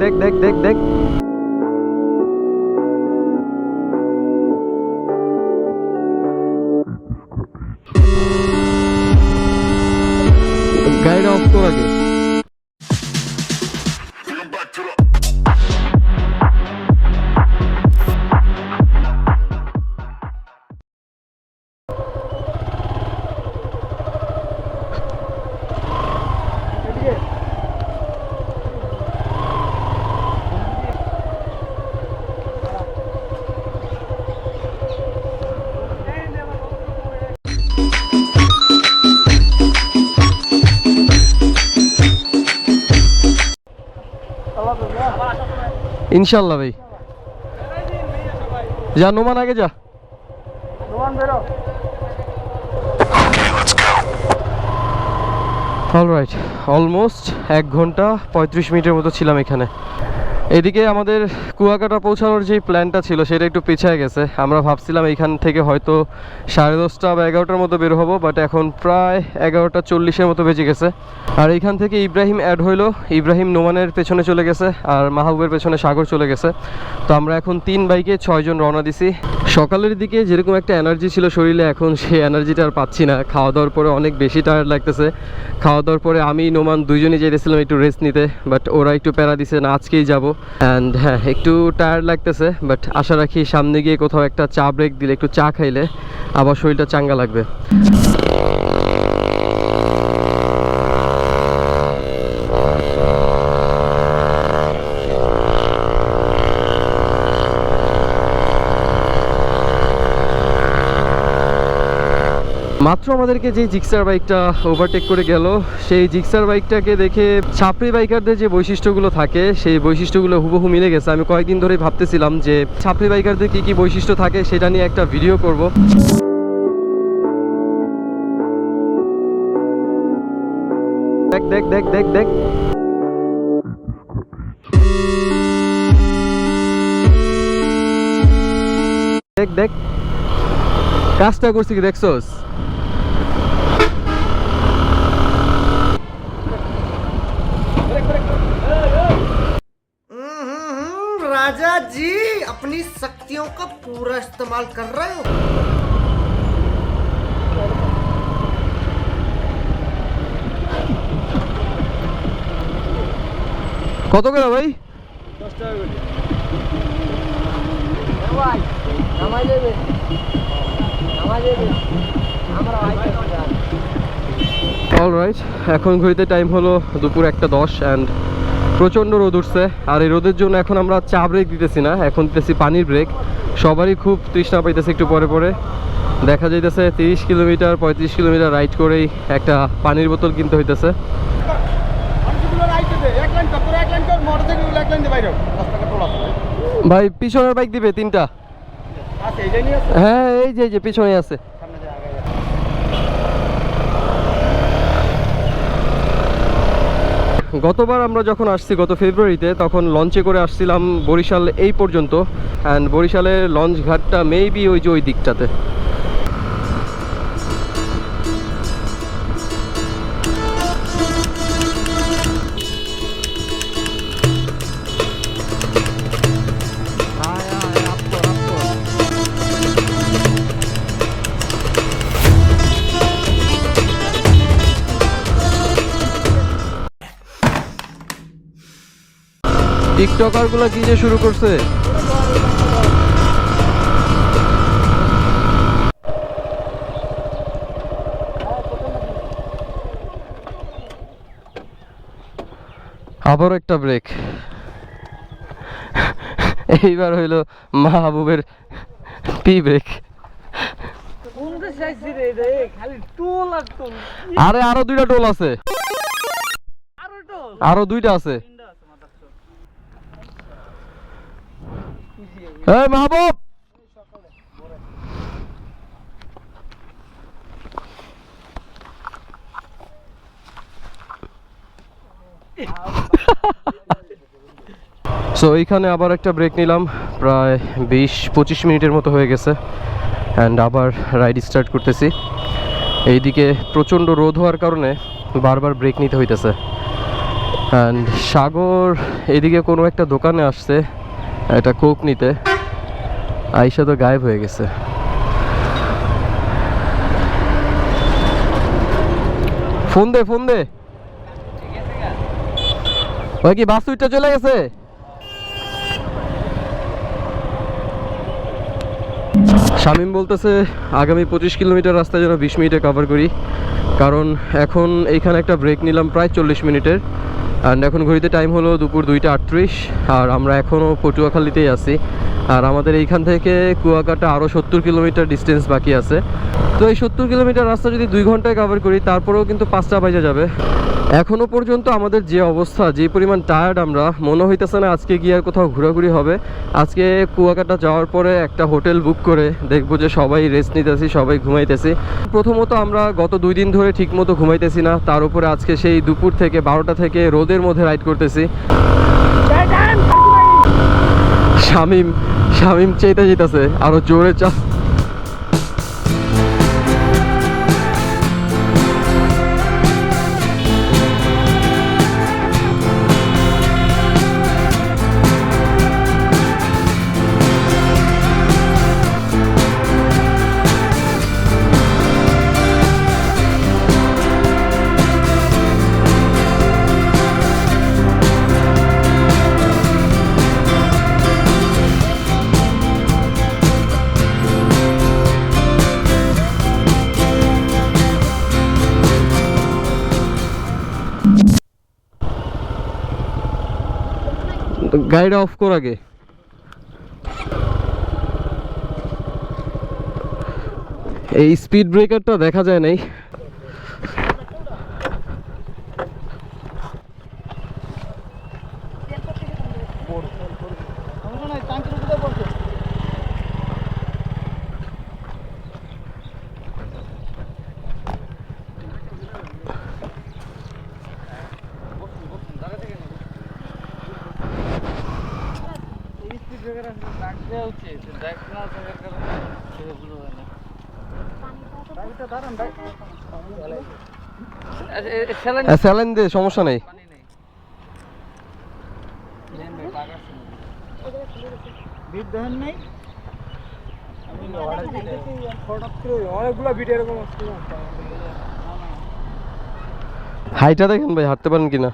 দেখ দেখ দেখ দেখ ইনশাল্লাহ ভাই। যা নোমান আগে যা। অলরাইট অলমোস্ট এক ঘণ্টা পঁয়ত্রিশ মিনিটের মতো ছিলাম এখানে। এদিকে আমাদের কুয়াকাটা পৌঁছানোর যে প্ল্যানটা ছিল, সেটা একটু পিছিয়ে গেছে। আমরা ভাবছিলাম এইখান থেকে হয়তো সাড়ে দশটা বা এগারোটার মতো বের হব বাট এখন প্রায় এগারোটা চল্লিশের মতো বেজে গেছে। আর এইখান থেকে ইব্রাহিম অ্যাড হইল। ইব্রাহিম নোমানের পেছনে চলে গেছে, আর মাহবুবের পেছনে সাগর চলে গেছে। তো আমরা এখন তিন বাইকে ছয়জন রওনা দিছি। সকালের দিকে যেরকম একটা এনার্জি ছিল শরীরে, এখন সেই এনার্জিটা আর পাচ্ছি না। খাওয়া দাওয়ার পরে অনেক বেশি টায়ার্ড লাগতেছে। খাওয়া দাওয়ার পরে আমি, নোমান দুজনেই যেতেছিলাম একটু রেস্ট নিতে বাট ওরা একটু প্যারা দিছে না, আজকেই যাব। অ্যান্ড হ্যাঁ একটু টায়ার্ড লাগতেছে বাট আশা রাখি সামনে গিয়ে কোথাও একটা চা ব্রেক দিলে, একটু চা খাইলে আবার শরীরটা চাঙ্গা লাগবে। মাত্র আমাদেরকে যে জিক্সার বাইকটা ওভারটেক করে গেল, সেই জিক্সার বাইকটাকে দেখে ছাপড়ি বাইকারদের যে বৈশিষ্ট্যগুলো থাকে, সেই বৈশিষ্ট্যগুলো হুবহু মিলে গেছে। আমি কয়েকদিন ধরে ভাবতেছিলাম যে ছাপড়ি বাইকারদের কি কি বৈশিষ্ট্য থাকে সেটা নিয়ে একটা ভিডিও করব। দেখ দেখ দেখ দেখ দেখ। দেখ দেখ। কাজটা করছি কি দেখছোস? जी अपनी शक्तियों का पूरा इस्तेमाल कर रहे हो কত করে ভাই অলরাইট এখন ঘড়িতে টাইম হলো দুপুর একটা দশ অ্যান্ড প্রচণ্ড রোদ উঠছে। আর এই রোদের জন্য এখন আমরা চা ব্রেক দিতেছি না এখন দিতেছি পানির ব্রেক সবারই খুব তৃষ্ণা পাইতেছে একটু পরে পরে। দেখা যাইতেছে তিরিশ কিলোমিটার পঁয়ত্রিশ কিলোমিটার রাইড করেই একটা পানির বোতল কিনতে হইতেছে। ভাই পিছনের বাইক দিবে তিনটা। হ্যাঁ এই যে এই যে পিছনে আছে সামনে যা আগে যা। গতবার আমরা যখন আসছি গত ফেব্রুয়ারিতে তখন লঞ্চে করে আসছিলাম বরিশাল এই পর্যন্ত অ্যান্ড বরিশালের লঞ্চ ঘাটটা মেবি ওই যে ওই দিকটাতে। টিকটকারগুলা কি যে শুরু করছে? আবার একটা ব্রেক এইবার হইল মাহবুবের পি ব্রেক আরে আরও দুইটা টোল আছে। আরও দুইটা আছে। এই মাহবুব। সো এইখানে আবার একটা ব্রেক নিলাম, প্রায় বিশ, পঁচিশ মিনিটের মতো হয়ে গেছে অ্যান্ড আবার রাইড স্টার্ট করতেছি। এইদিকে প্রচণ্ড রোদ হওয়ার কারণে বারবার ব্রেক নিতে হইতেছে। অ্যান্ড সাগর, এদিকে কোনো একটা দোকানে আসছে একটা কোক নিতে। আইসা তো গায়েব হয়ে গেছে। ফোন দে ফোন দে। ওই কি বাস উইটটা চলে গেছে? শামিম বলতেছে, আগামী পঁচিশ কিলোমিটার রাস্তা যেন বিশ মিনিটে কভার করি। কারণ এখন এইখানে একটা ব্রেক নিলাম প্রায় চল্লিশ মিনিটের। অ্যান্ড এখন ঘড়িতে টাইম হলো দুপুর দুইটা আটত্রিশ, আর আমরা এখনও পটুয়াখালীতেই আছি। আর আমাদের এইখান থেকে কুয়াকাটা আরও সত্তর কিলোমিটার ডিস্টেন্স বাকি আছে। তো এই সত্তর কিলোমিটার রাস্তা যদি দুই ঘন্টায় কাভার করি, তারপরেও কিন্তু পাঁচটা বাজে যাবে। এখনও পর্যন্ত আমাদের যে অবস্থা যে পরিমাণ টায়ার্ড আমরা মনে হইতেছে না আজকে গিয়ে আর কোথাও ঘোরাঘুরি হবে। আজকে কুয়াকাটা যাওয়ার পরে একটা হোটেল বুক করে দেখব যে সবাই রেস্ট নিতেছি সবাই ঘুমাইতেছি। প্রথমত আমরা গত দুই দিন ধরে ঠিকমতো ঘুমাইতেছি না তার উপরে আজকে সেই দুপুর থেকে বারোটা থেকে রোদের মধ্যে রাইড করতেছি। শামিম শামিম চেতে যেতেছে আরও জোরে চা গাড়িটা অফ কর আগে। এই স্পিড ব্রেকারটা দেখা যায় নাই। স্যালাইন দে সমস্যা নেই। হাইটা দেখেন ভাই হাঁটতে পারেন কিনা?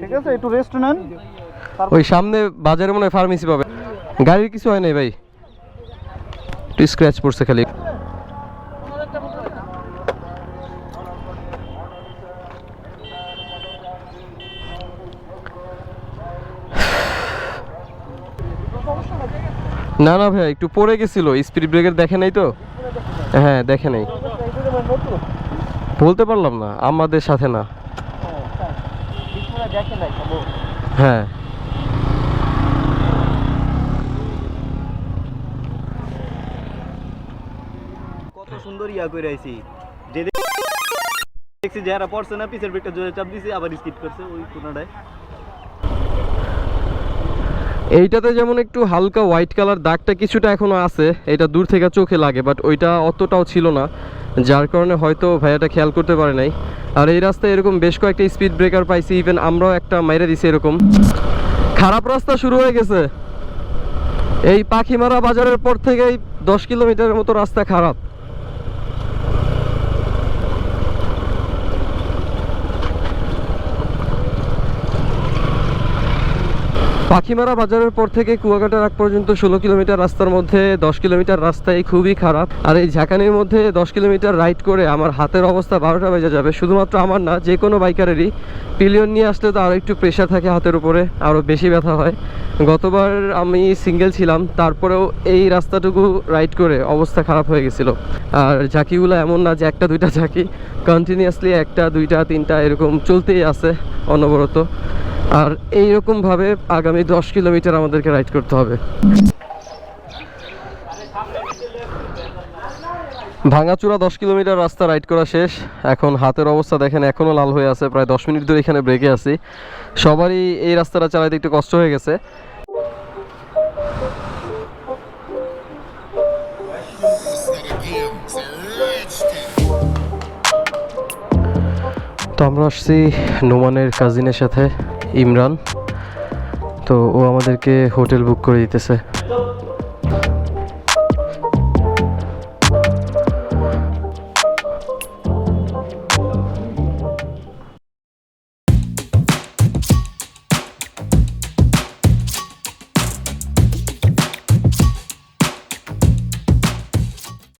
ঠিক আছে, একটু রেস্ট নেন। ওই সামনে বাজারে মনে হয় ফার্মেসি পাবে। গাড়ির কিছু হয় নাই ভাই। একটু স্ক্র্যাচ পড়ছে খালি। না না ভাই, একটু পড়ে গেছিল। স্পিড ব্রেকার দেখে নাই তো? হ্যাঁ দেখে নাই। বলতে পারলাম না, আমাদের সাথে না। হ্যাঁ। কত সুন্দর ইয়া করে আইছি। যে দেখছি যারা পড়ছে না পিছের ব্রেকটা জোরে চাপ দিছে আবার স্কিপ করছে ওই কোনাটায়। এইটাতে যেমন একটু হালকা হোয়াইট কালার দাগটা কিছুটা এখনও আছে এটা দূর থেকে চোখে লাগে বাট ওইটা অতটাও ছিল না। যার কারণে হয়তো ভাইয়াটা খেয়াল করতে পারে নাই। আর এই রাস্তায় এরকম বেশ কয়েকটা স্পিড ব্রেকার পাইছি ইভেন আমরাও একটা মাইরে দিছি এরকম। খারাপ রাস্তা শুরু হয়ে গেছে। এই পাখিমারা বাজারের পর থেকেই দশ কিলোমিটারের মতো রাস্তা খারাপ। পাখিমারা বাজারের পর থেকে কুয়াকাটার আগ পর্যন্ত ষোলো কিলোমিটার রাস্তার মধ্যে দশ কিলোমিটার রাস্তায় খুবই খারাপ। আর এই ঝাঁকানির মধ্যে দশ কিলোমিটার রাইড করে আমার হাতের অবস্থা বারোটা বেজে যাবে। শুধুমাত্র আমার না, যে কোনো বাইকারেরই পিলিয়ন নিয়ে আসলে তো আরও একটু প্রেশার থাকে হাতের উপরে আরও বেশি ব্যথা হয়। গতবার আমি সিঙ্গেল ছিলাম, তারপরেও এই রাস্তাটুকু রাইড করে অবস্থা খারাপ হয়ে গেছিল। আর ঝাঁকিগুলো এমন না যে একটা, দুইটা ঝাঁকি কন্টিনিউয়াসলি একটা, দুইটা, তিনটা এরকম চলতেই আছে অনবরত। আর এইরকমভাবে আগামী দশ কিলোমিটার আমাদেরকে রাইড করতে হবে। ভাঙাচুরা দশ কিলোমিটার রাস্তা রাইড করা শেষ। এখন হাতের অবস্থা দেখেন এখনও লাল হয়ে আছে, প্রায় দশ মিনিট ধরে এখানে ব্রেকে আছি। সবারই এই রাস্তাটা চালাতে একটু কষ্ট হয়ে গেছে। তো আমরা আসছি নোমানের কাজিনের সাথে। ইমরান। তো ও আমাদেরকে হোটেল বুক করে দিতেছে।